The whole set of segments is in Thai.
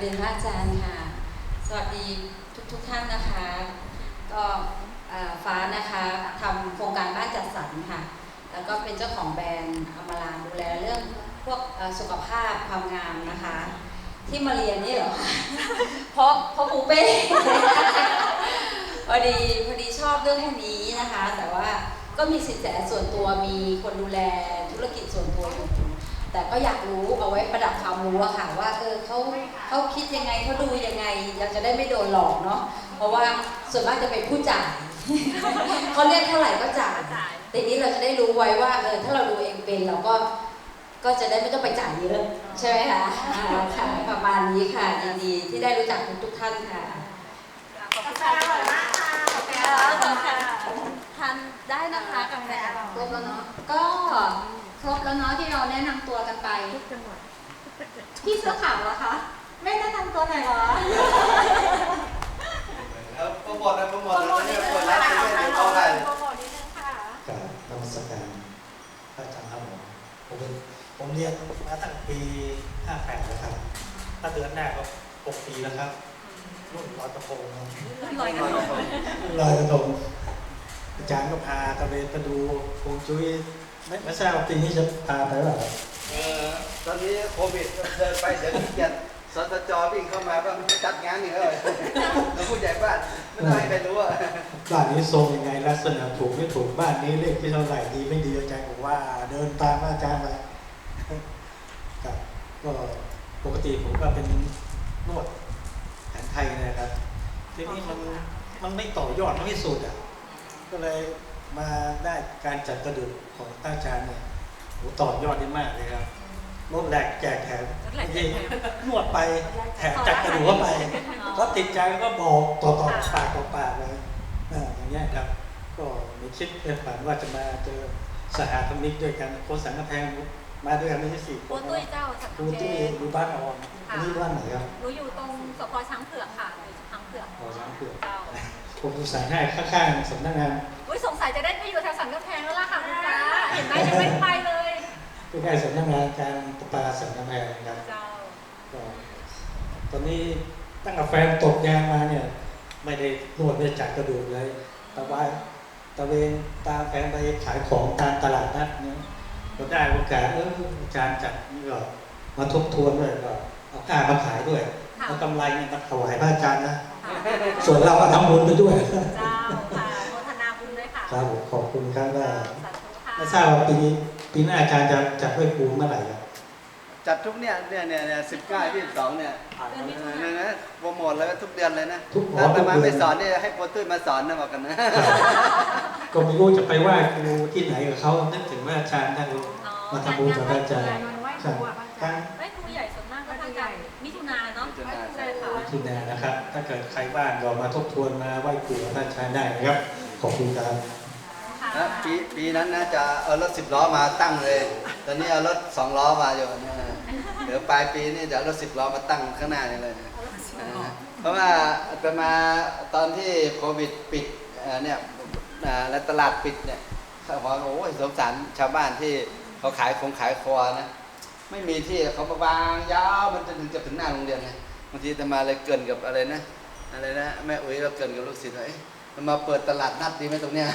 เรียนพระอาจารย์ค่ะ สวัสดีทุกทุกท่านนะคะ ก็ฟ้านะคะทำโครงการบ้านจัดสรรค่ะ แล้วก็เป็นเจ้าของแบรนด์อมรานดูแลเรื่องพวกสุขภาพความงามนะคะ ที่มาเรียนนี่เหรอเพราะเพราะปูเป้พอดีพอดีชอบเรื่องแค่นี้นะคะ แต่ว่าก็มีสินแสส่วนตัวมีคนดูแลธุรกิจส่วนตัวอยู่ แต่ก็อยากรู้เอาไว้ประดับความรู้อะค่ะว่าเออเขาเขาคิดยังไงเขาดูยังไงเราจะได้ไม่โดนหลอกเนาะเพราะว่าส่วนมากจะเป็นผู้จ่ายเขาเรียกเท่าไหร่ก็จ่ายแต่นี้เราจะได้รู้ไว้ว่าเออถ้าเราดูเองเป็นเราก็ก็จะได้ไม่ต้องไปจ่ายเยอะใช่ไหมคะอ่าค่ะประมาณนี้ค่ะยินดีที่ได้รู้จักทุกทุกๆท่านค่ะขอบคุณกาค่ะแฟอร่อยมากค่ะกาแฟขอบคุณค่ะทานได้นะคะกาแฟครบแล้วเนาะก็ ครบแล้วเนาะที่เราแนะนำตัวกันไปทุกจังหวัดพี่เสื้อขาวเหรอคะ ไม่แนะนำตัวหน่อยเหรอเอาโปรโมทนะโปรโมทนะเนี่ยเปิดร้านเป็นเรื่องเท่าไหร่โปรโมทนิดนึงค่ะกับนมัสการพระอาจารย์ครับผมผมเป็นผมเรียนมาตั้งปี 58 แล้วครับ ถ้าเดือนหน้าก็ 6 ปีแล้วครับรุ่นลอยกระทงครับลอยกระทงรุ่นลอยกระทงอาจารย์ก็พาตะเวนไปดูคงจุ้ย ไม่ไม่ทราบว่าปีนี้จะพาไปหรือเปล่าครับเออตอนนี้โควิดเดินไปเดี๋ยวขี้เกียจสตจวิ่งเข้ามาว่าจัดงานนี่เลยแล้วผู้ใหญ่บ้านไม่ได้ให้ใครรู้อะบ้านนี้ทรงยังไงลักษณะถูกไม่ถูกบ้านนี้เลขที่เท่าไหร่ดีไม่ดีอาจารย์บอกว่า เดินตามอาจารย์ไปครับก็ปกติผมก็เป็นนวดแผนไทยนะครับ ทีนี้มันมันไม่ต่อยอดมันไม่สุดอะก็เลย มาได้การจัดกระดูกของต้าอาจารย์เนี่ยโหต่อยอดได้มากเลยครับลดแหลกแจกแถมบางทีนวดไปแถมจัดกระดูกเข้าไปก็ติดใจก็บอกต่อต่อปากต่อปากเลยอ่าอย่างเงี้ยครับ ก็ไม่คิดเป็นฝันว่าจะมาเจอสหธรรมิกด้วยกันโคสังกำแพงมาด้วยกันไม่ใช่สี่คปูนตุ้ยเจ้าสักดูเจที่อยู่บ้านออมอันนี้บ้านไหนครับหนูอยู่ตรงสพช้างเผือกค่ะอยู่ช้างเผือกอ๋อช้างเผือกเจ้า ผมดูสายให้ข้างๆสำนักงานอุ้ยสงสัยจะได้ไปอยู่แถวสันกำแพงแล้วล่ะค่ะคุณฟ้าเห็นไหมยังไม่ไปเลยใกล้ๆสำนักงานการประปาสันกำแพงครับเจ้าก็ตอนนี้ตั้งแต่แฟนตกงานมาเนี่ย ไม่ได้นวดไม่ได้จัดกระดูกเลยตะวันตะเวนตามแฟนไปขายของตามตลาดนัดเนี่ยก็ได้โอกาสเอออาจารย์จัดนี่ก็มาทบทวนด้วยก็เอาค่ามาขายด้วยค่ะเอากำไรเนี่ยมาถวายพระอาจารย์นะค่ะ ส่วนเราก็ทำบุญไปด้วย เจ้าค่ะโมทนาบุญด้วยค่ะครับผมขอบคุณครับว่าสาธุค่ะไม่ทราบว่าปีนี้ปีหน้าอาจารย์จะจัดไหว้ครูเมื่อไหร่ครับ จัดทุกเนี่ยเนี่ยเนี่ยเนี่ยสิบเก้ายี่สิบสองเนี่ยเนี่ยนะโปรโมทแล้วทุกเดือนเลยนะทุกหมอถ้าทุจะกมาเดืไปอนสอนเนี่ยให้โปรตุ้ยมาสอนนะบอกกันนะก็ไม่รู้จะไปไหว้ครูที่ไหนกับเขานึกถึงว่าอาจารย์ท่านรู้อ๋อมาทำบุญกับพระอาจารย์งนไหว้คครัรูบอะทั้งไหว้ครูใหญ่ส่วนมากก็ทำกันมิถุนาเนาะ มิถุนา ใช่ค่ะมิถุนานะครับ ถ้าเกิดใครว่างก็มาทบทวนมาไหว้ครูกับพระอาจารย์ได้นะครับ ขอบคุณครับนะปีปีนั้นนะจะเอารถสิบล้อมาตั้งเลย ตอนนี้เอารถสองล้อมาอยู่นะเดี๋ยวปลายปีนี่จะเอารถสิบล้อมาตั้งข้างหน้านี่เลยนะเพราะว่าอาตมาตอนที่โควิดปิดเอ่อเนี่ยอ่าและตลาดปิดเนี่ยเขาบอกว่าโอ้ยสงสารชาวบ้านที่เขาขายคงขายครัวนะ ไม่มีที่เขามาวางยาวมันจะถึงจะถึงหน้าโรงเรียนไง บางทีอาตมาเลยเกินกับอะไรนะอะไรนะแม่อุ้ยเราเกินกับลูกศิษย์ว่าเอ๊ะมันมาเปิดตลาดนัดดีไหมตรงเนี้ย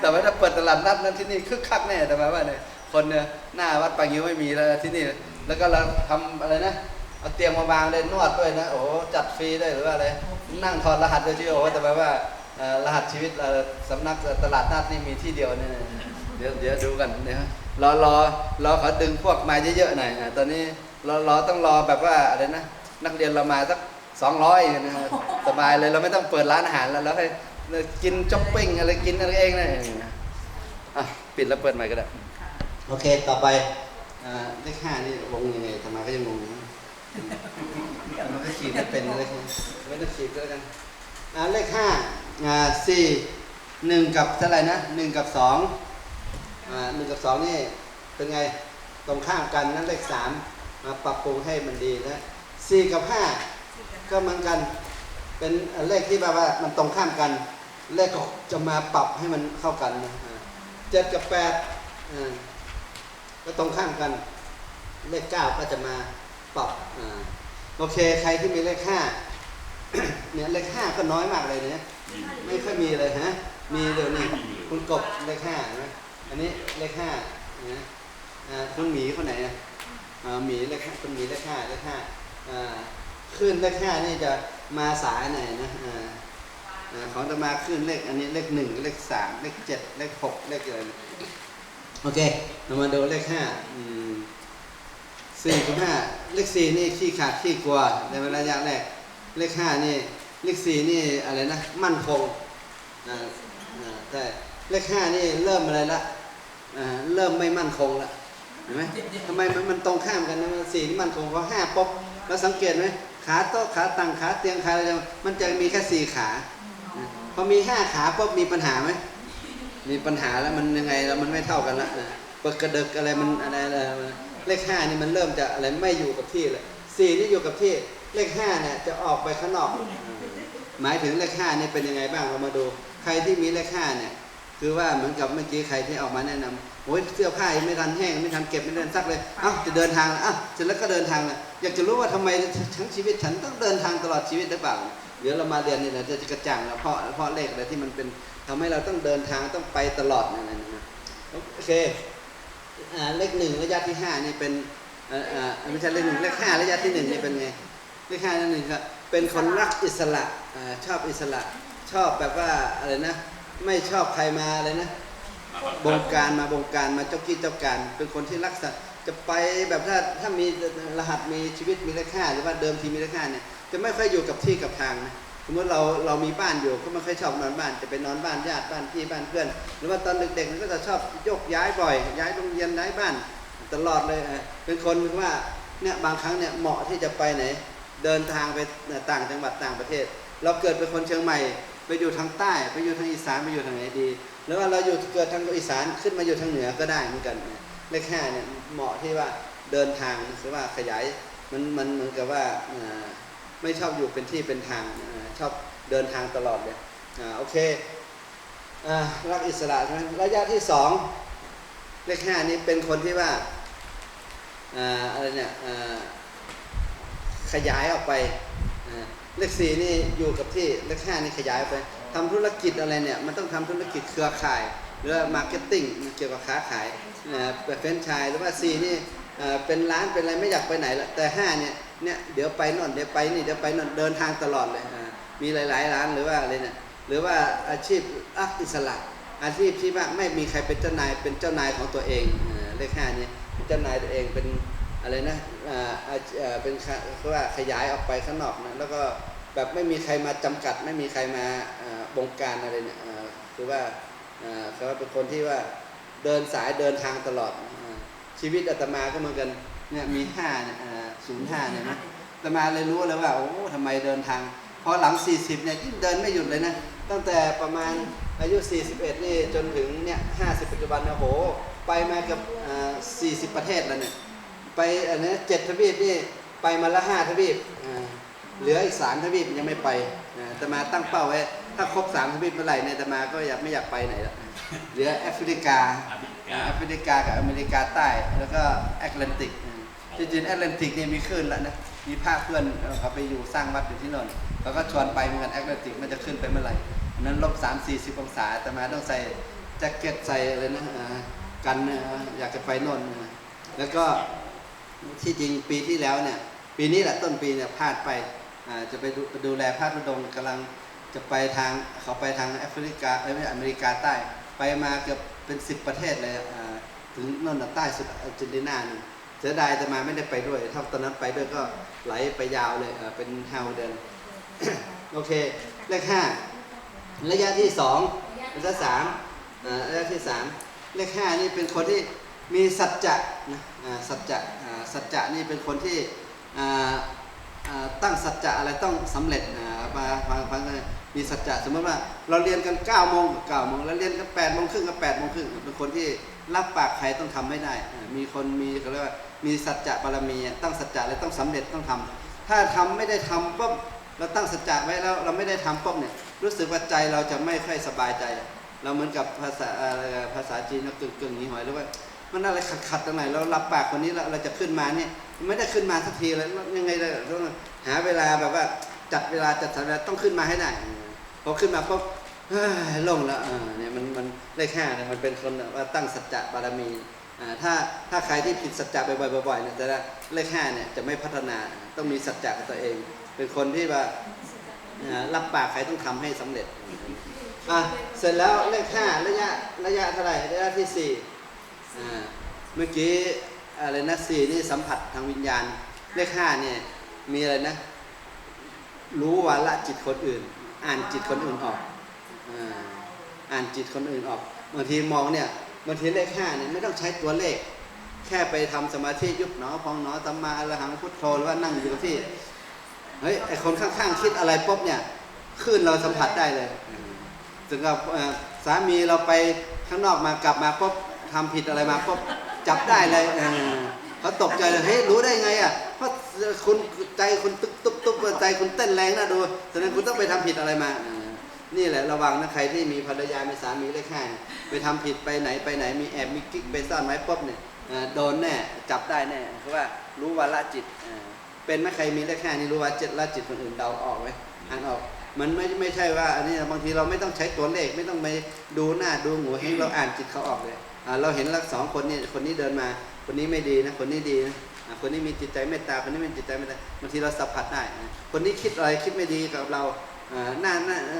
แต่ว่าถ้าเปิดตลาดนัดนั้นที่นี่คึกคักแน่แต่มาว่าเนี่ยคนเนี่ยหน้าวัดปางยิ้วไม่มีแล้วที่นี่ แล้วก็เราทำอะไรนะเอาเตียงมาวางเลยนวดด้วยนะโอ้จัดฟรีได้หรือว่าอะไรนั่งถอดรหัสด้วยที่โอ้แต่แปลว่ารหัสชีวิตสำนักตลาดนัดนี่มีที่เดียวเนี่ยเดี๋ยวเดี๋ยวดูกันเนี่ยรอรอรอเขาดึงพวกมาเยอะๆหน่อยอะตอนนี้รอรอต้องรอแบบว่าอะไรนะ นักเรียนเรามาสักสองร้อยนะสบายเลยเราไม่ต้องเปิดร้านอาหารแล้วเราให้กินช้อปปิ้งอะไรกินอะไรเองนะอะปิดแล้วเปิดใหม่ก็ได้ โอเคต่อไปอ่าเลขห้านี่วงยังไงทำไมก็ยังงงอยู่มันก็ขีดไม่เป็นเลยไม่ต้องขีดก็แล้วกันอ่าเลขห้าอ่าสี่หนึ่งกับเท่าไหร่นะหนึ่งกับสองอ่าหนึ่งกับสองนี่เป็นไงตรงข้ามกันนั่นเลขสามมาปรับปรุงให้มันดีนะ สี่กับห้าก็เหมือนกัน เป็นเลขที่แบบว่ามันตรงข้ามกัน เลขก็จะมาปรับให้มันเข้ากันนะเจ็ดกับแปดก็ตรงข้ามกัน เลขเก้าก็จะมาปรับอโอเค ใครที่มีเลขห้าเนี่ยเลขห้าก็น้อยมากเลยเนี่ยไม่ค่อยมีเลยฮะ มีเดี๋ยวนี้คุณกบเลขห้านไหมอันนี้เลขห้านะคุณหมีคนไหนอะอ่าหมีเลขห้าคุณหมีเลขห้าเลขห้า ขึ้นเลขห้านี่จะมาสายหนนะอ่าอ่าของจะมาขึ้นเลขอันนี้เลขหนึ่งเลขสามเลขเจ็ดเลขหกเลขอะไรโอเคเรามาดูเลขห้าสี่กับห้าเลขสี่นี่ขี้ขาดขี้กลัวในระยะแรก เลขห้านี่เลขสี่นี่อะไรนะ มั่นคงอ่าอ่าแต่เลขห้านี่เริ่มอะไรละเริ่มไม่มั่นคงละเห็นไหมทำไมมันตรงข้ามกันนะสี่นี่มั่นคงเพอห้าปุ๊บ เราสังเกตไหมขาโต๊ะขาตั้งขาเตียงขาอะไรมันจะมีแค่สี่ขาพอมีห้าขาปุ๊บมีปัญหาไหมมีปัญหาแล้วมันยังไงแล้วมันไม่เท่ากันละปกกระเดกอะไรมันอะไรอะไรเลขห้านี่มันเริ่มจะอะไรไม่อยู่กับที่เลยสี่นี่อยู่กับที่เลขห้าเนี่ยจะออกไปข้างนอก หมายถึงเลขห้านี่เป็นยังไงบ้างเรามาดู ใครที่มีเลขห้าเนี่ยคือว่าเหมือนกับเมื่อกี้ใครที่ออกมาแนะนำโอ้ยเสื้อผ้ายังไม่ทันแห้งไม่ทันเก็บไม่ทันซักเลย เอ้าจะเดินทางแล้วอ้าวเสร็จแล้วก็เดินทางแล้วอยากจะรู้ว่าทำไมทั้งชีวิตฉันต้องเดินทางตลอดชีวิตหรือเปล่าเดี๋ยวเรามาเรียนนี่นะจะกระจ่างแล้วเพราะเพราะเลขอะไรที่มันเป็นทำให้เราต้องเดินทางต้องไปตลอดนั่นนะโอเคเลขหนึ่งระยะที่ห้านี่เป็นอ่อเอ่อไม่ใช่เลขหนึ่งเลขห้าระยะที่หนึ่งนี่เป็นไงเลขห้านั่นเองครับเป็นคนรักอิสระชอบอิสระ ชอบแบบว่าอะไรนะ ไม่ชอบใครมาอะไรนะ บงการมาบงการมาเจ้ากี้เจ้าการ เป็นคนที่รักษาจะไปแบบถ้าถ้ามีรหัสมีชีวิตมีเลขห้าหรือว่าเดิมทีมีเลขห้าเนี่ยจะไม่ค่อยอยู่กับที่กับทางนะสมมติเราเรามีบ้านอยู่ก็ไม่ค่อยชอบนอนบ้าน จะไปนอนบ้านญาติบ้านพี่บ้านเพื่อน หรือว่าตอนเด็กๆก็จะชอบยกย้ายบ่อย ย้ายโรงเรียนย้ายบ้านตลอดเลยเป็นคนว่าเนี่ยบางครั้งเนี่ยเหมาะที่จะไปไหน เดินทางไปต่างจังหวัดต่างประเทศ เราเกิดเป็นคนเชียงใหม่ ไปอยู่ทางใต้ ไปอยู่ทางอีสานไปอยู่ทางไหนดี รือว่าเราอยู่เกิดทางอีสานขึ้นมาอยู่ทางเหนือก็ได้เหมือนกันเลขห้าเนี่ยเหมาะที่ว่าเดินทางหรือว่าขยายมันมันเหมือนกับว่าไม่ชอบอยู่เป็นที่เป็นทางอชอบเดินทางตลอดเลยอโอเครักอิสระใช่ไหมระยะที่สองเลขห้านี้เป็นคนที่ว่าอ่าอะไรเนี่ยขยายออกไปเลขสี่นี่อยู่กับที่เลขห้านี่ขยายไปทำธุรกิจอะไรเนี่ยมันต้องทำธุรกิจเครือข่าย หรือมาร์เก็ตติ้งเกี่ยวกับค้าขายเปิดเฟรนไชส์หรือว่าสี่นี่เป็นร้านเป็นอะไรไม่อยากไปไหนละแต่ห้าเนี่ยเนี่ยเดี๋ยวไปน่นเดี๋ยวไปนี่เดี๋ยวไปน่นเดินทางตลอดเลยมีหลาย ๆ ร้านหรือว่าอะไรเนี่ยหรือว่าอาชีพรักอิสระอาชีพที่ว่าไม่มีใครเป็นเจ้านายเป็นเจ้านายของตัวเองเลขห้านี่เป็นเจ้านายตัวเองเป็น อะไรนะอ่าอาเอ่อเป็นค่ะเขาว่าขยายออกไปข้างนอกนะแล้วก็แบบไม่มีใครมาจำกัด ไม่มีใครมาอ่าบงการอะไรเนี่ยอ่าคือว่าอ่าเขาเป็นคนที่ว่าเดินสายเดินทางตลอดอาชีวิตอาตมาก็เหมือนกันเนี่ยมีห้าเนี่ยศูนย์ห้าเนี่ยนะอาตมาเลยรู้เลยว่าโอ้ทำไมเดินทางพอหลัง 40เนี่ยยิ่งเดินไม่หยุดเลยนะตั้งแต่ประมาณอายุ 41 นี่จนถึงเนี่ย50 ปัจจุบันนะโห ไปมาเกับอ่า40 ประเทศแล้วเนี่ย ไปอันนี้เจ็ดทวีปนี่ไปมาละห้าทวีปอ่าเหลืออีกสามทวีปยังไม่ไปอ่าอาตมาตั้งเป้าไว้ถ้าครบสามทวีปเมื่อไหร่เนี่ยอาตมาก็อยากไม่อยากไปไหนละเหลือแอฟริกาแอฟริกากับอเมริกาใต้ แล้วก็แอตแลนติกจริงๆแอตแลนติกเนี่ยมีคลื่นแล้วนะมีภาคเพื่อนเอ่อเขาไปอยู่สร้างวัดอยู่ที่โนนเขาก็ชวนไปเหมือนกันแอตแลนติกมันจะขึ้นไปเมื่อไหร่อันนั้นลบสามสี่สิบองศาอาตมาต้องใส่แจ็คเก็ตใส่อะไรนะอ่ากันเอ่ออยากจะไปโน่นนะแล้วก็ ที่จริงปีที่แล้วเนี่ยปีนี้แหละต้นปีเนี่ยพลาดไปจะไปดูดูแลพระธุดงค์กำลังจะไปทางเขาไปทางแอฟริกาเอ้ยไม่อเมริกาใต้ไปมาเกือบเป็นสิบประเทศเลยถึงโน่นน่ะใต้สุดอาร์เจนตินานี่เสียดายแต่มาไม่ได้ไปด้วย ถ้าตอนนั้นไปด้วยก็ไหลไปยาวเลยเป็นฮาวเดินโอเคเลขห้าระยะที่สองระยะสามระยะที่สามเลขห้านี่เป็นคนที่มีสัจจะนะสัจจะ สัจจะนี่เป็นคนที่ตั้งสัจจะอะไรต้องสำเร็จอ่ามาฟังฟังมีสัจจะสมมติว่าเราเรียนกัน9ก้าโมงกับเก้าโมงแล้วเรียนกัน8ปดโมงครึ่งกับ8ปดโมงครึ่งเป็นคนที่รับปากใครต้องทำไม่ได้ มีคนมีเขาเรียกว่ามีสัจจะบารมีตั้งสัจจะอะไรต้องสำเร็จต้องทำถ้าทำไม่ได้ทำปุ๊บเราตั้งสัจจะไว้แล้วเราไม่ได้ทำปุ๊บเนี่ยรู้สึกว่าใจเราจะไม่ค่อยสบายใจ เราเหมือนกับภาษาภาษาจีนก็กึ่งกึ่งนี้หอยหรือว่า มันอะไรขัดขัดๆตรงไหนเรารับปากคนนี้เราเราจะขึ้นมาเนี่ยไม่ได้ขึ้นมาสักทีแล้วยังไงเลยต้องหาเวลาแบบว่าจัดเวลาจัดสรรเวลาต้องขึ้นมาให้ได้พอขึ้นมาปุ๊บเฮ้ยลงแล้วเนี่ยมันมันเลขห้าเนี่ยมันเป็นคนว่าตั้งสัจจะบารมีอ่าถ้าถ้าใครที่ผิดสัจจะบ่อยๆบ่อยๆเนี่ยแต่ละเลขห้าเนี่ยจะไม่พัฒนาต้องมีสัจจะกับตัวเอง เป็นคนที่ว่าอ่ารับปากใครต้องทำให้สำเร็จอะเสร็จแล้วเลขห้าระยะระยะเท่าไหร่ระยะที่สี่ เมื่อกี้อะไรนะสี่นี่สัมผัสทางวิญญาณ เลขห้าเนี่ยมีอะไรนะ รู้วาละจิตคนอื่น อ่านจิตคนอื่นออกอ่านจิตคนอื่นออกบางทีมองเนี่ยบางทีเลขห้าเนี่ยไม่ต้องใช้ตัวเลข แค่ไปทำสมาธิยุบหนอพองหนอสัมมาอรหังพุทโธหรือว่านั่งอยู่ที่เฮ้ยไอคนข้างๆคิดอะไรปุ๊บเนี่ยคลื่นเราสัมผัสได้เลยถึงกับสามีเราไปข้างนอกมากลับมาปุ๊บ ทำผิดอะไรมาปุ๊บจับได้เลยเขาตกใจเลยเฮ้ยรู้ได้ไงอะเพราะคุณใจคุณตุ๊บตุ๊บตุ๊บใจคุณเต้นแรงนะดูแสดงคุณต้องไปทำผิดอะไรมา นี่แหละระวังนะใครที่มีภรรยามีสามีเลขห้าเนี่ไปทำผิดไปไหนไปไหนมีแอบมีกิ๊กไปซ่อนไว้ปุ๊บเนี่ยโดนแน่จับได้แน่เพราะว่ารู้วาละจิตเป็นไหมใครมีเลขห้านี่รู้ว่าจิตละจิตคนอื่นเดาออกไหมอ่านออกมันไม่ไม่ใช่ว่าอันนี้บางทีเราไม่ต้องใช้ตัวเลขไม่ต้องไปดูหน้าดูหัวให้เราอ่านจิตเขาออกเลย เราเห็นลักสองคนนี่คนนี้เดินมา คนนี้ไม่ดีนะ คนนี้ดีนะคนนี้มีจิตใจเมตตา คนนี้มีจิตใจเมตตาบางทีเราสัมผัสได้นะคนนี้คิดอะไรคิดไม่ดีกับเราหน้าหน้าเอ่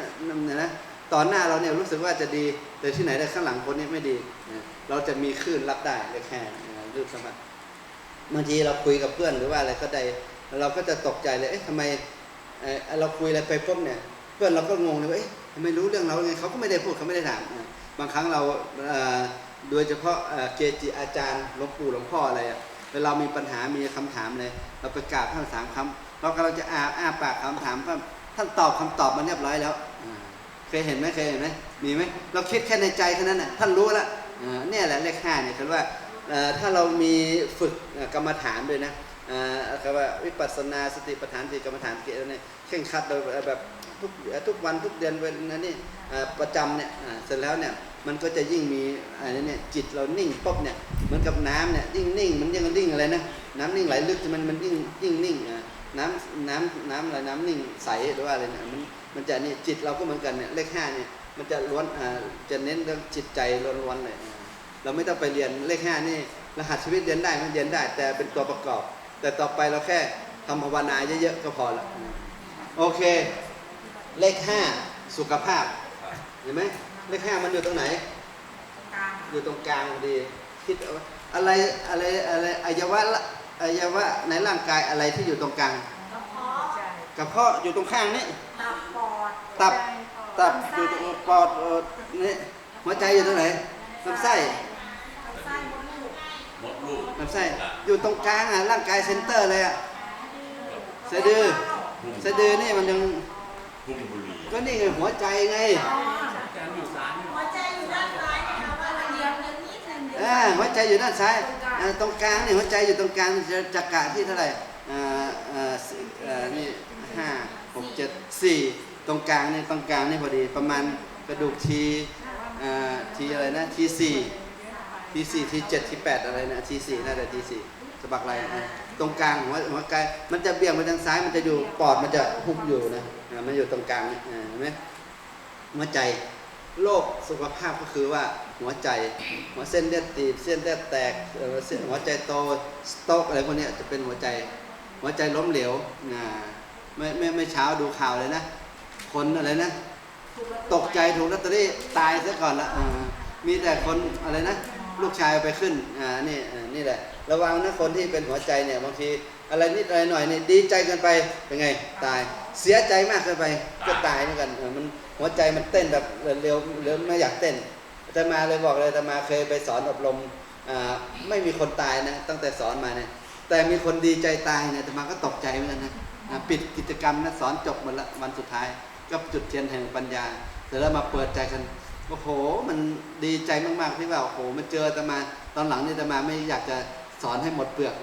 นี่ยนะตอนหน้าเราเนี่ยรู้สึกว่าจะดีแต่ที่ไหนได้ข้างหลังคนนี้ไม่ดี เราจะมีคลื่นรับได้เลยแค่อ่ารูปสัมผัสบางทีเราคุยกับเพื่อนหรือว่าอะไรก็ได้เราก็จะตกใจเลยเอ๊ะทำไมเราคุยอะไรไปปุ๊บเนี่ย เพื่อนเราก็งงเลยว่าเอ๊ะทำไมรู้เรื่องเราไงเขาก็ไม่ได้พูดเขาไม่ได้ถามบางครั้งเราเอ่อ โดยเฉพาะเกจิอาจารย์หลวงปู่หลวงพ่ออะไรอะเวลามีปัญหามีคำถามเลยเราไปกราบท่านสามคำเรากำลังจะอาอ้าปากคำถามท่านท่านตอบคำตอบมาเรียบร้อยแล้วเคยเห็นไหมเคยเห็นไหมมีไหมเราคิดแค่ในใจแค่นั้นน่ะท่านรู้แล้วอ่าเนี่ยแหละเลขห้าเนี่ยคือว่าถ้าเรามีฝึกกรรมฐานด้วยนะอ่าคำว่าวิปัสสนาสติปัฏฐานสี่กรรมฐานเกี่ยวเนี่ยเคร่งคัดโดยแบบ ทุกทุกวันทุกเดือนเว้นนะนี่อ่าประจำเนี่ยอ่าเสร็จแล้วเนี่ยมันก็จะยิ่งมีอะไรเนี่ยจิตเรานิ่งปุ๊บเนี่ยเหมือนกับน้ำเนี่ยยิ่งนิ่งมันยิ่งนิ่งอะไรนะน้ำนิ่งไหลลึกมันมันยิ่งยิ่งนิ่งอ่าน้ำน้ำน้ำอะไรน้ำนิ่งใสหรือว่าอะไรเนี่ยมันมันจะนี่จิตเราก็เหมือนกันเนี่ยเลขห้าเนี่ยมันจะล้วนอ่าจะเน้นเรื่องจิตใจล้วนๆเลยอ่าเราไม่ต้องไปเรียนเลขห้านี่รหัสชีวิตเรียนได้มันเรียนได้ แต่เป็นตัวประกอบ แต่ต่อไปเราแค่ทำภาวนาเยอะๆก็พอละโอเค เลขห้าสุขภาพ เห็นไหมเลขห้ามันอยู่ตรงไหน อยู่ตรงกลางพอดีคิดเอาว่าอะไรอะไรอะไรอวัยวะละอวัยวะในร่างกายอะไรที่อยู่ตรงกลางกระเพาะอยู่ตรงข้างนี่ตับตับอยู่ตรงปอดเอ่อนี่หัวใจอยู่ตรงไหนลำไส้ลำไส้อยู่ตรงกลางอะร่างกายเซนเตอร์เลยอะสะดือสะดือนี่มันยัง พุ่มบุรีก็นี่ไงหัวใจไงอ่าหัวใจอยู่ด้านซ้ายอ่าตรงกลางนี่หัวใจอยู่ตรงกลางจะจักระที่เท่าไหร่อ่าอ่าสี่อ่านี่ห้าหกเจ็ดสี่ตรงกลางนี่ตรงกลางนี่พอดีประมาณกระดูกทีอ่าทีอะไรนะทีสี่ทีสี่ทีเจ็ดทีแปดอะไรนะทีสี่น่าจะทีสี่สะบักไหลอะตรงกลางหัวหัวใจมันจะเบี่ยงไปทางซ้ายมันจะอยู่ปอดมันจะหุบอยู่นะอ่า มันอยู่ตรงกลางนี่อ่าเห็นไหมหัวใจโรคสุขภาพก็คือว่าหัวใจ หัวเส้นเลือดตีบเส้นเลือดแตกเส้นหัวใจโตสโตกอะไรพวกนี้จะเป็นหัวใจ หัวใจล้มเหลวอ่าไม่ไม่ไม่เช้าดูข่าวเลยนะ คนอะไรนะ ตกใจถูกลอตเตอรี่ตายซะก่อนละมีแต่คนอะไรนะ ลูกชายไปขึ้นอ่านี่นี่แหละ ระวังนะคนที่เป็นหัวใจเนี่ยบางทีอะไรนิดอะไรหน่อยนี่ดีใจกินไปเป็นไงตาย เสียใจมากเกินไปก็ตายเหมือนกันมันหัวใจมันเต้นแบบเร็วเร็วไม่อยากเต้นอาตมาเลยบอกเลยอาตมาเคยไปสอนอบรมอ่าไม่มีคนตายนะตั้งแต่สอนมาเนี่ยแต่มีคนดีใจตายเนี่ยอาตมาก็ตกใจเหมือนกันนะปิดกิจกรรมนะสอนจบหมดละวันสุดท้าย ก็จุดเทียนแห่งปัญญาเสร็จแล้วมาเปิดใจกันโอ้โหมันดีใจมากๆที่ว่าโอ้โหมันเจออาตมาตอนหลังนี่อาตมาไม่อยากจะสอนให้หมดเปลือก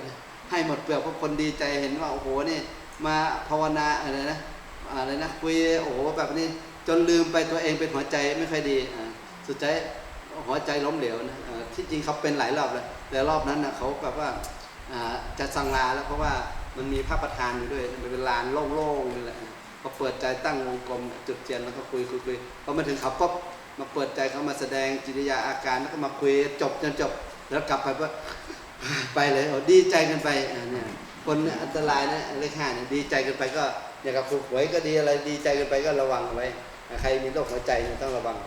ให้หมดเปลือกเพราะคนดีใจเห็นว่าโอ้โหนี่ มาภาวนาอะไรนะอะไรนะคุยโอ้โหแบบนี้ จนลืมไปตัวเองเป็นหัวใจไม่ค่อยดีสุดท้ายหัวใจล้มเหลวนะที่จริงเขาเป็นหลายรอบแล้วแต่รอบนั้นนะเขาแบบว่าจะสั่งลาแล้วเพราะว่ามันมีพระประธานอยู่ด้วยมันเป็นลานโล่งๆนี่แหละพอเปิดใจตั้งวงกลมจุดเทียนแล้วก็คุยคุยคุยพอมาถึงเขาก็มาเปิดใจเขามาแสดงกิริยาอาการแล้วก็มาคุยจบจนจบแล้วกลับไปว่าไปเลยโอ้ดีใจกันไปเนี่ย คนอันตรายนะเลขห้าเนี่ยดีใจกันไปก็อย่างกับถูกหวยก็ดีอะไรดีใจกันไปก็ระวังเอาไว้ ใครมีโรคหัวใจต้องระวัง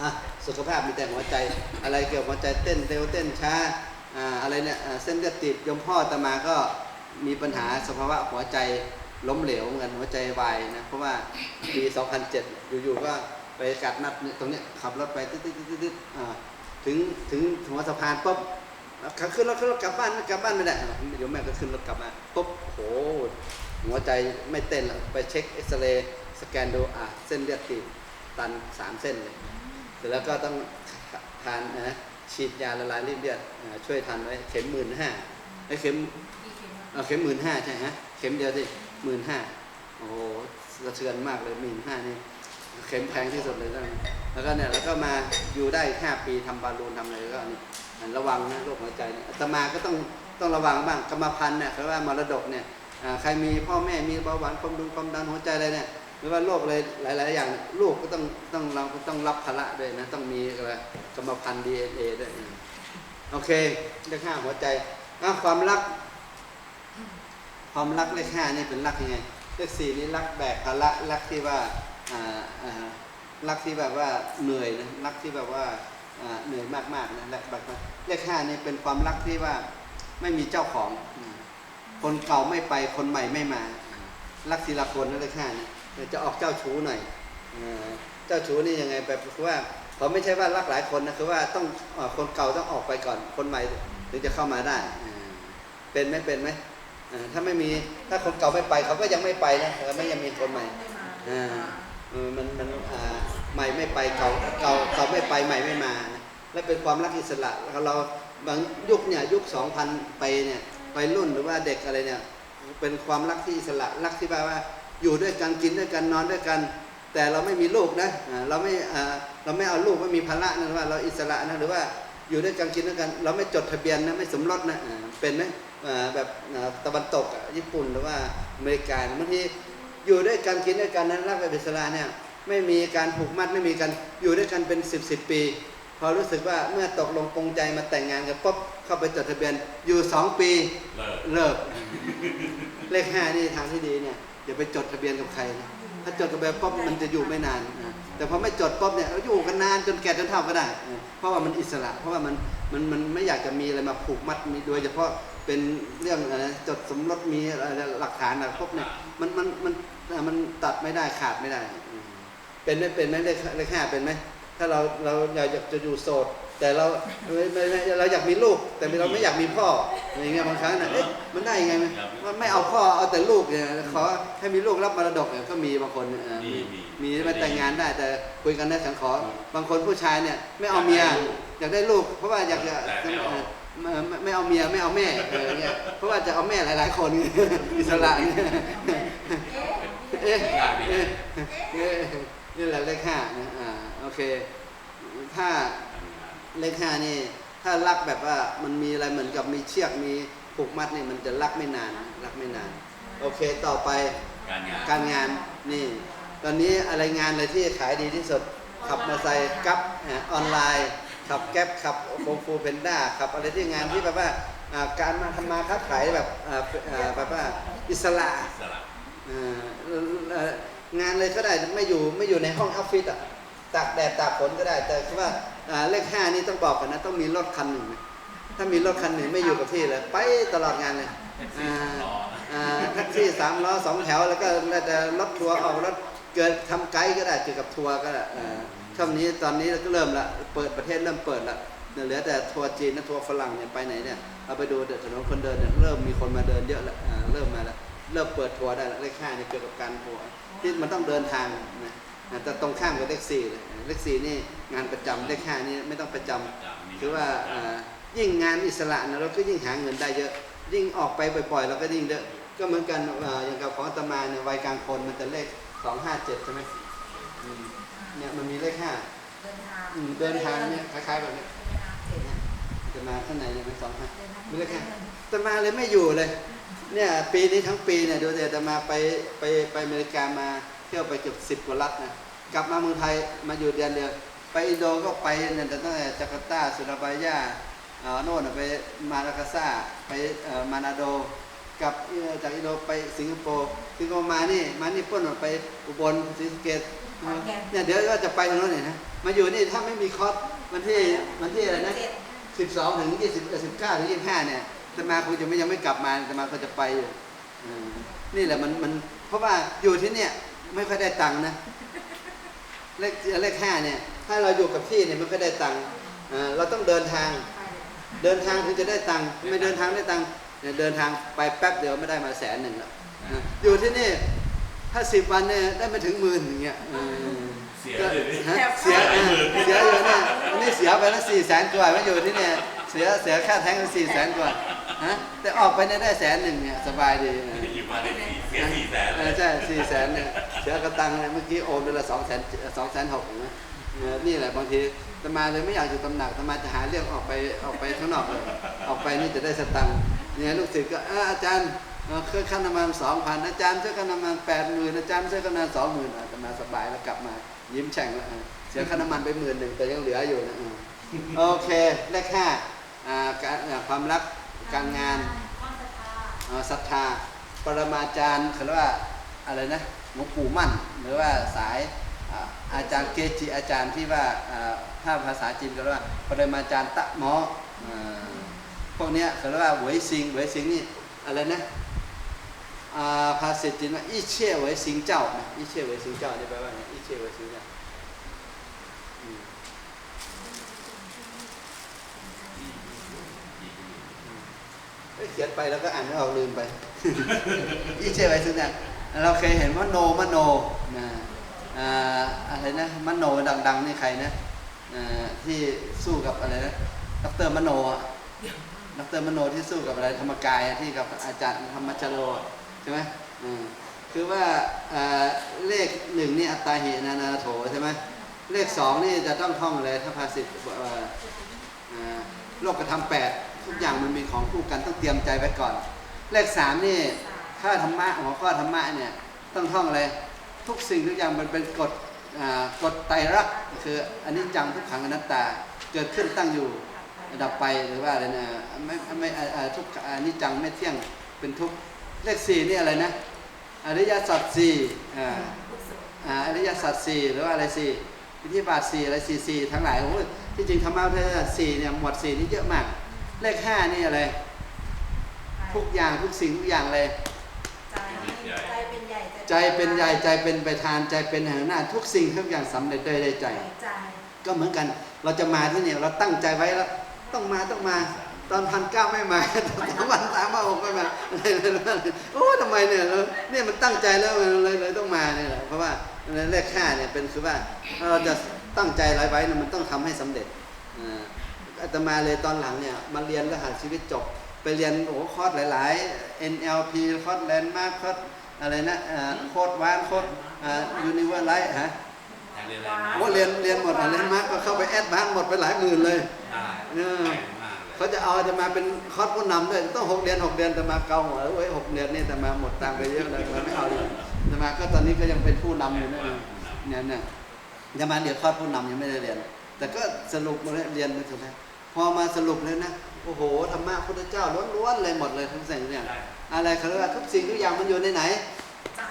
อะสุขภาพมีแต่หัวใจ อะไรเกี่ยวกับหัวใจเต้นเร็วเต้นช้าอ่าอะไรเนี่ยเส้นเลือดติดยมพ่อตมาก็มีปัญหาสภาวะหัวใจล้มเหลวเหมือนกันหัวใจวายนะเพราะว่าปี 2007 อยู่ๆก็ไปกัดนัดตรงเนี้ยขับรถไปตึ๊ดๆๆๆถึงถึงหัวสะพานปุ๊บ ขับขึ้นรถขึ้นรถกลับบ้านกลับบ้านไม่ได้เดี๋ยวแม่ก็ขึ้นรถกลับมาปุ๊บโหหัวใจไม่เต้นแล้วไปเช็คเอ็กซเรย์สแกนดูอะเส้นเลือดตีบตันสามเส้นเลยเสร็จแล้วก็ต้องทานนะฉีดยาละลายริ่มเลือดช่วยทันไว้เข็มหมื่นห้าไอ้เข็มเข็มหมื่นห้าใช่ฮะเข็มเดียวสิหมื่นห้าโอ้โหสะเทือนมากเลยหมื่นห้านี่เข็มแพงที่สุดเลยนะแล้วก็เนี่ยแล้วก็มาอยู่ได้ห้าปีทำบอลลูนทำอะไรก็นี่ ระวังนะโรคหัวใจเนี่ยอาตมาก็ต้องต้องระวังบ้างกรรมพันธุ์เนี่ยเขาว่ามรดกเนี่ยใครมีพ่อแม่มีเบาหวานความดุความดันหัวใจอะไรเนี่ยหรือว่าโรคอะไรหลาย ๆ อย่างลูกก็ต้องต้องเราต้องรับภาระด้วยนะต้องมีอะไรกรรมพันธุ์ดีเอ็นเอด้วยโอเคเลขห้าหัวใจอะความรัก ความรักเลขห้านี่เป็นรักยังไงเลขสี่นี่รักแบกภาระรักที่ว่าอ่าอ่ารักที่แบบว่าเหนื่อยนะรักที่แบบว่า เหนื่อยมากๆนะและแบบว่าเลขห้านี่เป็นความรักที่ว่าไม่มีเจ้าของอืมคนเก่าไม่ไปคนใหม่ไม่มา รักทีละคนนะเลขห้าเนี่ยจะออกเจ้าชู้หน่อยอ่าเจ้าชู้นี่ยังไงแบบคือว่าเขาไม่ใช่ว่ารักหลายคนนะคือว่าต้องอ่าคนเก่าต้องออกไปก่อน คนใหม่ถึงจะเข้ามาได้อ่าเป็นไหมเป็นไหมอ่าถ้าไม่มีถ้าคนเก่าไม่ไปเขาก็ยังไม่ไปนะแต่ไม่ยังมีคนใหม่อ่าเออ มันมันใหม่ไม่ไปเก่าเก่าเก่าไม่ไปใหม่ไม่มานะและเป็นความรักอิสระแล้วเราบางยุคเนี่ยยุค 2000 ไปเนี่ยไปรุ่นหรือว่าเด็กอะไรเนี่ยเป็นความรักที่อิสระรักที่แบบว่าอยู่ด้วยกันกินด้วยกันนอนด้วยกัน แต่เราไม่มีลูกนะเราไม่เราไม่เอาลูกไม่มีภาระนะว่าเราอิสระนะหรือว่าอยู่ด้วยกันกินด้วยกัน เราไม่จดทะเบียนนะไม่สมรสนะเป็นไหมแบบตะวันตกญี่ปุ่นหรือว่าอเมริกาบางที อยู่ด้วยกันกินด้วยกันนั้นรักแบบอิสระเนี่ยไม่มีการผูกมัดไม่มีกันอยู่ด้วยกันเป็นสิบสิบปี พอรู้สึกว่าเมื่อตกลงปรงใจมาแต่งงานกันปุ๊บเข้าไปจดทะเบียนอยู่สองปีเลิกเลิกเลขห้านี่ทางที่ดีเนี่ยอย่าไปจดทะเบียนกับใครนะถ้าจดทะเบียนปุ๊บมันจะอยู่ไม่นานนะ แต่พอไม่จดปุ๊บเนี่ยเราอยู่กันนานจนแก่จนเท่าก็ได้ เพราะว่ามันอิสระ เพราะว่ามันมันมันไม่อยากจะมีอะไรมาผูกมัดมีโดยเฉพาะเป็นเรื่องอะไรจดสมรสมีอะไรหลักฐานอะไรพวกเนี่ยมันมันมันมันตัดไม่ได้ขาดไม่ได้ เป็นไหมเป็นไหมเลขเลขห้าเป็นไหมถ้าเราเราอยากจะอยู่โสด แต่เราไม่ไม่ไม่เราอยากมีลูก แต่เราไม่อยากมีพ่ออย่างเงี้ยบางครั้งนะเอ๊ะมันได้ยังไงไหมมันไม่เอาพ่อเอาแต่ลูกเนี่ยขอให้มีลูกรับมรดกเนี่ยก็มีบางคนเนี่ยเออมีมีมีมีมาแต่งงานได้ แต่คุยกันได้สังขอบางคนผู้ชายเนี่ยไม่เอาเมียอยากได้ลูก เพราะว่าอยากจะแต่ไม่เอาเอ่อไม่ไม่เอาเมียไม่เอาแม่เออเนี่ยเพราะว่าจะเอาแม่หลายๆคนอิสระเนี่ยเอ๊ะเอ๊ะเอ๊ะนี่แหละเลขห้านะอ่าโอเค ถ้า เลขห้านี่ ถ้ารักแบบว่ามันมีอะไรเหมือนกับมีเชือกมีผูกมัดนี่มันจะรักไม่นานรักไม่นาน โอเคต่อไปการงานการงานนี่ ตอนนี้อะไรงานอะไรที่ขายดีที่สุดขับมาใส่กับอ่าออนไลน์ ขับแก๊ปขับโฟฟูเพนด้าขับอะไรที่งานที่แบบว่าอ่าการมาทำมาค้าขายแบบอ่าอ่าแบบว่าอิสระอิสระอ่าเอ่อเอ่องานเลยก็ได้ไม่อยู่ไม่อยู่ในห้องออฟฟิศอะตากแดดตากฝนก็ได้แต่คือว่าอ่า เลขห้านี่ต้องบอกกันนะต้องมีรถคันหนึ่งนะถ้ามีรถคันหนึ่งไม่อยู่กับที่เลยไปตลอดงานเลยอ่าอ่าแท็กซี่สามล้อสองแถวแล้วก็แล้วแต่รถทัวร์ออกรถเกิดทำไกด์ก็ได้เกี่ยวกับทัวร์ก็ได้อ่าช่วงนี้ตอนนี้ก็เริ่มละเปิดประเทศเริ่มเปิดละเหลือแต่ทัวร์จีนนะทัวร์ฝรั่งเนี่ยไปไหนเนี่ยเอาไปดูเดถนนคนเดินเนี่ยเริ่มมีคนมาเดินเยอะละอ่าเริ่มมาแล้วเริ่มเปิดทัวร์ได้แล้วเลขห้านี่เกี่ยวกับการทัวร์ที่มันต้องเดินทางนะแต่ตรงข้ามกับเลขสี่เลย เลขสี่นี่งานประจำเลขห้านี่ไม่ต้องประจำคือว่าอ่ายิ่งงานอิสระนะเราก็ยิ่งหาเงินได้เยอะ ยิ่งออกไปบ่อยๆ เราก็ยิ่งเยอะก็เหมือนกันอ่าอย่างกับของอาตมาเนี่ยวัยกลางคนมันจะเลขสองห้าเจ็ดใช่ไหมอืมเนี่ยมันมีเลขห้า เดินทางอืมเดินทางเนี่ยคล้ายๆแบบนี้จะจะมาข้างในเนี่ยมันสองพันไม่เลยค่ะจะมาเลยไม่อยู่เลย เนี่ยปีนี้ทั้งปีเนี่ยดูแต่จะมาไปไปไปอเมริกามาเที่ยวไปเกือบสิบกว่ารัฐนะ กลับมาเมืองไทยมาอยู่เดือนเดียวไปอินโดก็ไปเนี่ยตั้งแต่จาการ์ตาสุราบายาเอ่อโน่นน่ะไปมาลากาซาไปเอ่อมานาโดกลับเอ่อจากอินโดไปสิงคโปร์สิงคโปร์มานี่มานี่เพิ่นว่าไปอุบลศรีสะเกษเนี่ยเดี๋ยวก็จะไปทางโน้นเนี่ยนะมาอยู่นี่ถ้าไม่มีคอร์สวันที่วันที่อะไรนะสิบสองถึงยี่สิบสิบเก้าถึงยี่สิบห้าเนี่ยแต่มาคงจะไม่ยังไม่กลับมาแต่มาก็จะไปอยู่อืมนี่แหละมันมันเพราะว่าอยู่ที่เนี่ยไม่ค่อยได้ตังค์นะ เลขเลขห้าเนี่ยถ้าเราอยู่กับที่เนี่ยไม่ค่อยได้ตังค์เอ่อเราต้องเดินทาง เดินทางถึงจะได้ตังค์ไม่เดินทางได้ตังค์เนี่ยเดินทางไปแป๊บเดียวไม่ได้มาแสนหนึ่งแล้วนะอยู่ที่นี่ถ้าสิบวันเนี่ยได้ไม่ถึงหมื่นอย่างเงี้ยอืมเสียเลยดิฮะเสียเออเสียอยู่เนี่ยอันนี้เสียไปแล้วสี่แสนกว่าไม่อยู่ที่เนี่ยเสียเสียค่าแท้งไปสี่แสนกว่าฮะแต่ออกไปเนี่ยได้แสนหนึ่งเนี่ยสบายดีนะ อยู่มาได้สี่เสียสี่แสนเอเลอยใช่สี่แสนเนี่ยเสียกระตังเนี่ยเมื่อกี้โอนไปละสองแสนสองแสนหกนะเออนี่แหละบางทีตมาเลยไม่อยากอยู่ตำหนักตมาจะหาเรื่องออกไปออกไปข้างนอกเลยออกไปนี่จะได้สตังค์เนี่ยลูกศิษย์ก็เอออาจารย์เออเครื่องค่าน้ำมันสองพันอาจารย์ช่วยค่าน้ำมันแปดหมื่นอาจารย์ช่วยค่าน้ำมันสองหมื่นอาตมาสบายแล้วกลับมา ยิ้มแฉ่งแล้วเออเสียค่าน้ำมันไปหมื่นหนึ่งแต่ยังเหลืออยู่นะเออโอเคเลขห้าอ่าการอ่าความรักการงานเอ่อศรัทธาป รมาจารย์เขาเรียกว่าอะไรนะหลวงปู่มั่น หรือว่าสายอาจารย์เกจิอาจารย์ที่ว่าถ้าภาษาจีนก็เรียกว่าปรมาจารย์ตะหมอพวกนี้เขาเรียกว่าหวยซิงหวยซิงนี่อะไรนะภาษาจีนว่าอีเช่หวยซิงเจ้านะอีเช่หวยซิงเจ้านี่แปลว่าไงอีเช่หวยซิงเจ้าอืม เขียนไปแล้วก็อ่านไม่ออกลืมไปอีเชไว้ซึ่งเนี่ยเราเคยเห็นว่าโนมโนนะอ่าอะไรนะมโนดังๆนี่ใครนะอ่าที่สู้กับอะไรนะดรมโนอะดรมโนที่สู้กับอะไรธรรมกายที่กับอาจารย์ธรรมชโลอะใช่ไหมอืมคือว่าเลขหนึ่งนี่อัตตาหินานาโถใช่ไหมเลขสองนี่จะต้องท่องเลยถ้าภาษิตอ่าโลกกระทำแปด ทุกอย่างมันมีของคู่กันต้องเตรียมใจไว้ก่อน เลขสามนี่ถ้าธรรมะหัวข้อธรรมะเนี่ยต้องท่องอะไรทุกสิ่งทุกอย่างมันเป็นกฎกฎไตรลักษณ์คืออันนี้จังทุกขังอนัตตาเกิดขึ้นตั้งอยู่ดับไปหรือว่าอะไรนะไม่ไม่ทุกอันนี้จังไม่เที่ยงเป็นทุกเลขสี่นี่อะไรนะอริยสัจสี่อ่าอ่าอริยสัจสี่หรือว่าอะไรสี่วิธีบาทสี่อะไรสี่สี่ทั้งหลายโอ้ยที่จริงธรรมะเทศสี่เนี่ยหมวดสี่นี่เยอะมาก เลขห้านี่อะไร ทุกอย่างทุกสิ่งทุกอย่างเลย ใจเป็นใหญ่ใจเป็นใหญ่ใจเป็นไปทานใจเป็นแห่งหน้า ทุกสิ่งทุกอย่างสำเร็จได้ได้ใจใจ ก็เหมือนกัน เราจะมาที่เนี่ยเราตั้งใจไว้แล้วต้องมาต้องมา ตอนพันเก้าไม่มาสามวันสามวันหกไม่มาโอ้ทำไมเนี่ยเราเนี่ยมันตั้งใจแล้วมันเลยเลยต้องมาเนี่ยแหละเพราะว่าเลขห้าเนี่ยเป็นคือว่าถ้าเราจะตั้งใจอะไรไว้เนี่ยมันต้องทำให้สำเร็จ อ่าอาตมาเลยตอนหลังเนี่ยมาเรียนรหัสชีวิตจบ ไปเรียนโอ้โหคอร์สหลาย ๆ NLP คอร์สแลนด์มาร์คคอร์สอะไรนะอ่าโคดวานโคดยูนิเวอร์ไลท์ฮะอยากเรียนอะไรมาโอ้เรียนเรียนหมดอะเรียนมาร์คก็เข้าไปแอดวานซ์หมดไปหลายหมื่นเลยได้เออแพงมากเลยเขาจะเอาจะมาเป็นคอร์สผู้นำด้วยต้องหกเดือนหกเดือนแต่มาเกาหัวเว้ยหกเดือนนี่แต่มาหมดตังค์ไปเยอะเลยมาไม่เอาเลยแต่มาก็ตอนนี้ก็ยังเป็นผู้นำอยู่นั่นเองเนี่ยเนี่ยจะมาเรียนคอร์สผู้นำยังไม่ได้เรียน แต่ก็สรุปมาแล้วเรียนไปสุดท้ายพอมาสรุปเลยนะโอ้โหธรรมะพุทธเจ้าล้วนๆเลยหมดเลยทั้งสิ่งทุกอย่างอะไรเขาเรียกว่าทุกสิ่งทุกอย่างมันอยู่ในไหนใจ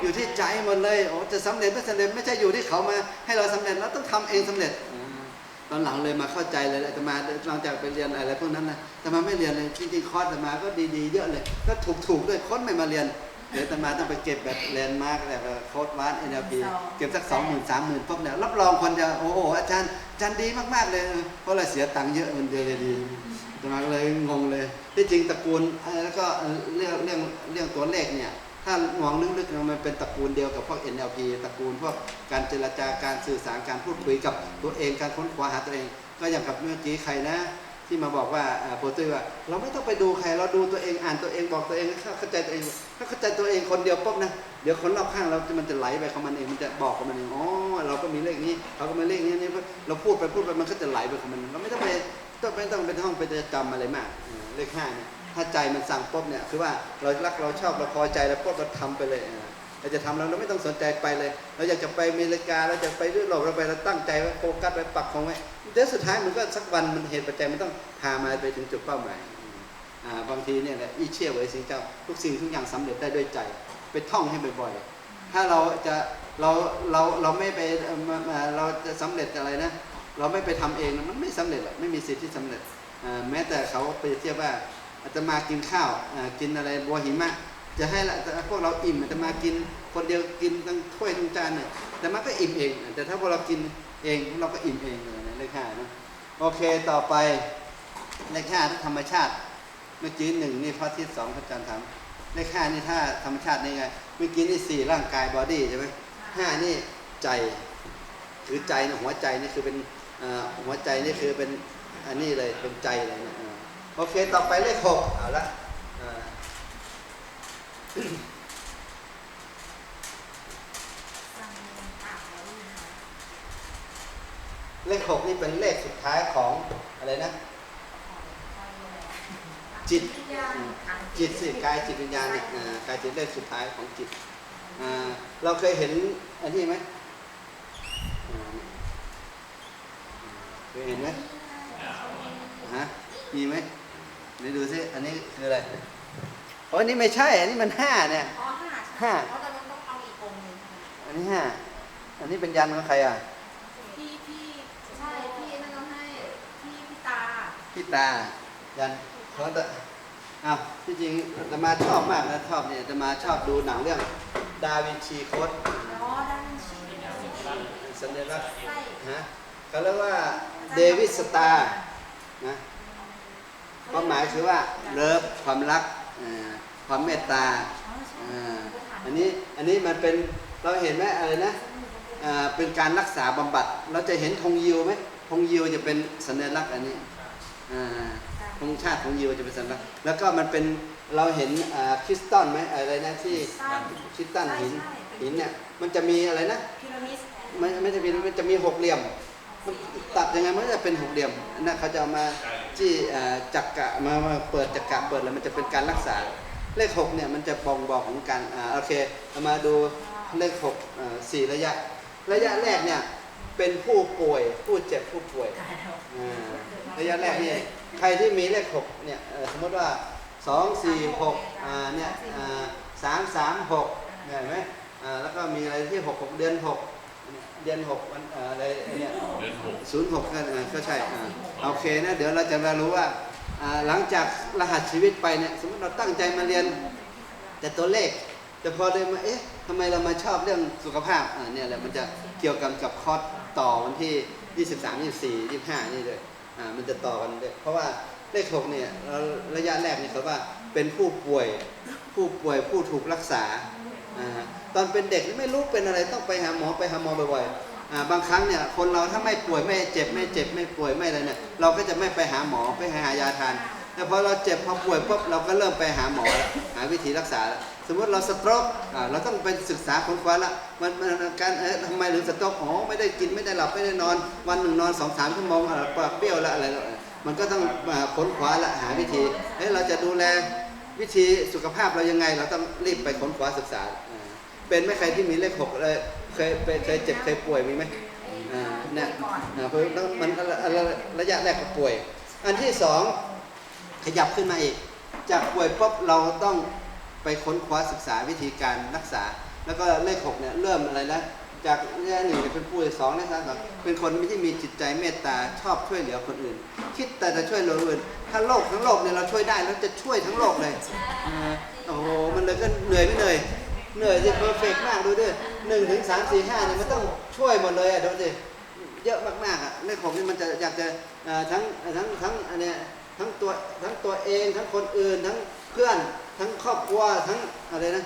อยู่ที่ใจหมดเลยโอ้จะสำเร็จไม่สำเร็จไม่ใช่อยู่ที่เขามา ให้เราสำเร็จเราต้องทำเองสำเร็จอ่าตอนหลังเลยมาเข้าใจเลยแต่มาหลังจากไปเรียนอะไรพวกนั้นนะแต่มาไม่เรียนเลยจริงๆคอร์สแต่มาก็ดีๆเยอะเลย ก็ถูกๆด้วยคนไม่มาเรียนเดี๋ยวแต่มาต้องไปเก็บแบบแลนด์มาร์กแบบโค้ดวานเอ็นเอลพีเก็บสักสองหมื่นสามหมื่นพวกเนี่ยรับรองคนจะโอ้โหอาจารย์อา จารย์ดีมากๆเลย เพราะเราเสียตังค์เยอะมันเดียวเลยดีแต่มาเลยงงเลย ที่จริงตระกูลแล้วก็เรื่องเรื่องเรื่องตัวเลขเนี่ย ถ้ามองลึกๆมันเป็นตระกูลเดียวกับพวก NLP ตระกูลพวกการเจรจาการสื่อสารการพูดคุยกับตัวเองการค้นคว้าหาตัวเอง ก็อย่างกับเมื่อกี้ใครนะที่มาบอกว่าอ่าโปรตุยว่า เราไม่ต้องไปดูใครเราดูตัวเองอ่านตัวเองบอกตัวเองเข้าใจตัวเองถ้าเข้าใจตัวเองคนเดียวปุ๊บนะ เดี๋ยวคนรอบข้างเรามันจะไหลไปของมันเองมันจะบอกของมันเองอ๋อเราก็มีเลขนี้เขาก็มีเลขนี้นี่เราพูดไปพูดไปมันก็จะไหลไปของมันเราไม่ต้องไปต้องไม่ต้องเป็นห้องเป็นจำอะไรมาก เลขห้าเนี่ยถ้าใจมันสั่งปุ๊บเนี่ยคือว่าเรารักเราชอบเราพอใจแล้วปุ๊บเราทำไปเลยเราจะทำเราเราไม่ต้องสนใจไปเลย เราอยากจะไปอเมริกาเราจะไปยุโรปเราไปเราตั้งใจไว้โฟกัสไว้ปักของไว้เดี๋ยวสุดท้ายมันก็สักวันมันเหตุปัจจัยมันต้องพามาไปถึงจุดเป้าหมายบางทีเนี่ยแหละอีเชี่ยเวยสิงเจ้าทุกสิ่งทุกอย่างสำเร็จได้ด้วยใจ ไปท่องให้บ่อยๆ ถ้าเราจะเราเราเราไม่ไปเอ่อมาเราจะสำเร็จอะไรนะ เราไม่ไปทำเองมันไม่สำเร็จหรอกไม่มีสิทธิ์ที่สำเร็จแม้แต่เขาไปเทียบว่าอาตมากินข้าวกินอะไรบัวหิมะ จะให้ละพวกเราอิ่มอาตมากิน คนเดียวกินทั้งถ้วยทั้งจานเนี่ยแต่มันก็อิ่มเอง แต่ถ้าพวกเรากินเองเราก็อิ่มเองเลยนะเลขห้านะโอเคต่อไปเลขห้าธรรมชาติ เมื่อกี้หนึ่งนี่พระอาทิตย์สองพระจันทร์ถาม เลขห้านี่ถ้าธรรมชาตินี่ไงเมื่อกี้นี่สี่ร่างกายบอดี้ใช่ไหมห้านี่ใจคือใจนะหัวใจนี่คือเป็นหัวใจนี่คือเป็นอันนี้เลยเป็นใจเลยนะโอเคต่อไปเลขหกเอาละเลขหกนี่เป็นเลขสุดท้ายของอะไรนะ จิตวิญญาณอะจิตสิกายจิตวิญญาณเนี่ยเอ่อกายจิตเลขสุดท้ายของจิตอ่าเราเคยเห็นอันนี้ไหมอ่าเคยเห็นไหมฮะมีไหมไหนดูซิอันนี้คืออะไรโอ้อันนี้ไม่ใช่ อันนี้มันห้าเนี่ยอ๋อห้าห้าเพราะตอนนั้นต้องเอาอีกองค์หนึงค่ะอันนี้ห้าอันนี้เป็นยันของใครอะพี่พี่ใช่พี่นั่นเราให้พี่พี่ตาพี่ตายัน เขาจะอ้าวที่จริงอาตมาชอบมากนะชอบเนี่ยอาตมาชอบดูหนังเรื่องดาวินชีโค้ดอ๋อด้านชีสัญลักษณ์ใช่ฮะเขาเรียกว่าเดวิดสตาร์นะความหมายคือว่าเลิฟความรักอ่าความเมตตาอ๋อใช่อ่าอันนี้อันนี้มันเป็นเราเห็นไหมอะไรนะอ่าเป็นการรักษาบำบัด เราจะเห็นธงยิวไหมธงยิวจะเป็นสัญลักษณ์อันนี้ อ่าธงชาติธงยิวจะเป็นสัญลักษณ์แล้วก็มันเป็นเราเห็นอ่าคริสตัลไหมอะไรนะที่สร้างคริสตัลหินใช่ใช่หินเนี่ยมันจะมีอะไรนะพีระมิดมันไม่ใช่เป็นมันจะมีหกเหลี่ยมมันตัดยังไงมันก็จะเป็นหกเหลี่ยมอันนั่นเขาจะเอามาจี้เอ่อจักกะมามาเปิดจักกะเปิดแล้วมันจะเป็นการรักษา เลขหกเนี่ยมันจะบ่งบอกของการอ่าโอเคเอามาดูเลขหกอ่าสี่ระยะ ระยะแรกเนี่ยเป็นผู้ป่วยผู้เจ็บผู้ป่วยอ่าระยะแรกนี่ ใครที่มีเลขหกเนี่ยสมมติว่าสองสี่หกเนี่ยสามสามหกเห็นไหมแล้วก็มีอะไรที่หกหกเดือนหกเดือนหกวันอะไรเนี่ยเดือนหกศูนย์หกก็เออก็ใช่โอเคนะเดี๋ยวเราจะมารู้ว่าหลังจากรหัสชีวิตไปเนี่ยสมมติเราตั้งใจมาเรียนแต่ตัวเลขแต่พอเดินมาเอ๊ะทำไมเรามาชอบเรื่องสุขภาพเนี่ยแหละมันจะเกี่ยวกันกับคอร์สต่อวันที่ 23 24 25 นี่เลย อ่ามันจะต่อกันเลยเพราะว่าเลขหกเนี่ยรระยะแรกเนี่ยเขาว่าเป็นผู้ป่วยผู้ป่วยผู้ถูกรักษาอ่าตอนเป็นเด็กไม่รู้เป็นอะไรต้องไปหาหมอไปหาหมอบ่อยๆอ่าบางครั้งเนี่ยคนเราถ้าไม่ป่วยไม่เจ็บไม่เจ็บไม่ป่วยไม่อะไรเนี่ยเราก็จะไม่ไปหาหมอไปหายาทานแต่พอเราเจ็บพอป่วยปุ๊บเราก็เริ่มไปหาหมอหาวิธีรักษาแล้ว มมติเราสตรอ่าเราต้องไปศึกษาค้นคว้าละมันมันการเอ๊ะทำไมถึงสโตรกอ๋อไม่ได้กินไม่ได้หลับไม่ได้นอน วันหนึ่งนอนสองสามชั่วโมงอะปากเบี้ยวละอะไรละมันก็ต้องค้นคว้าละหาวิธีเอ๊ะเราจะดูแลวิธีสุขภาพเรายังไง เราต้องรีบไปค้นคว้าศึกษา เป็นไหมใครที่มีเลขหกเลยเคยเคยเจ็บเคยป่วยมีไหมอ่าเนี่ยอ่าเพราะมันระระยะแรกก็ป่วย อันที่สองขยับขึ้นมาอีก จากป่วยปุ๊บเราต้อง ไปค้นคว้าศึกษาวิธีการรักษา แล้วก็เลขหกเนี่ยเริ่มอะไรนะจากแรกหนึ่งเนี่ยเป็นผู้ที่สองนะครับเป็นคนที่มีจิตใจเมตตาชอบช่วยเหลือคนอื่น คิดแต่จะช่วยเหลือคนอื่น ถ้าโลกทั้งโลกเนี่ยเราช่วยได้เราจะช่วยทั้งโลกเลยอ่าโอ้โหมันเลยก็เหนื่อยไม่เหนื่อยเหนื่อยจะเพอร์เฟกมากดูดิหนึ่งถึงสามสี่ห้าเนี่ยมันต้องช่วยหมดเลยอะดูดิเยอะมากๆอะเลขหกนี่มันจะอยากจะอ่าทั้งทั้งทั้งอันเนี้ยทั้งตัวทั้งตัวเองทั้งคนอื่นทั้งเพื่อน ทั้งครอบครัวทั้งอะไรนะ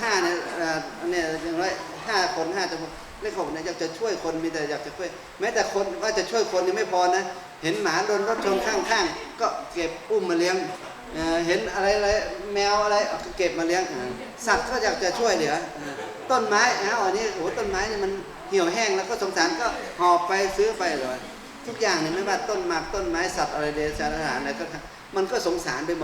ห้าเนี่ยเอ่ออันเนี้ยอย่างไรห้าคนห้าจำพวกเลขหกเนี่ยอยากจะช่วยคนมีแต่อยากจะช่วย แม้แต่คนว่าจะช่วยคนยังไม่พอนะ เห็นหมาโดนรถชนข้างๆก็เก็บอุ้มมาเลี้ยงเออเห็นอะไรอะไรแมวอะไรเก็บมาเลี้ยงสัตว์ก็อยากจะช่วยเหลือต้นไม้อ้าวอันนี้โอ้ต้นไม้เนี่ยมันเหี่ยวแห้งแล้วก็สงสารก็หอบไปซื้อไปเลยทุกอย่างเนี่ยไม่ว่าต้นหมากต้นไม้สัตว์อะไรเดรัจฉานอาหารอะไรก็มันก็สงสารไปหมด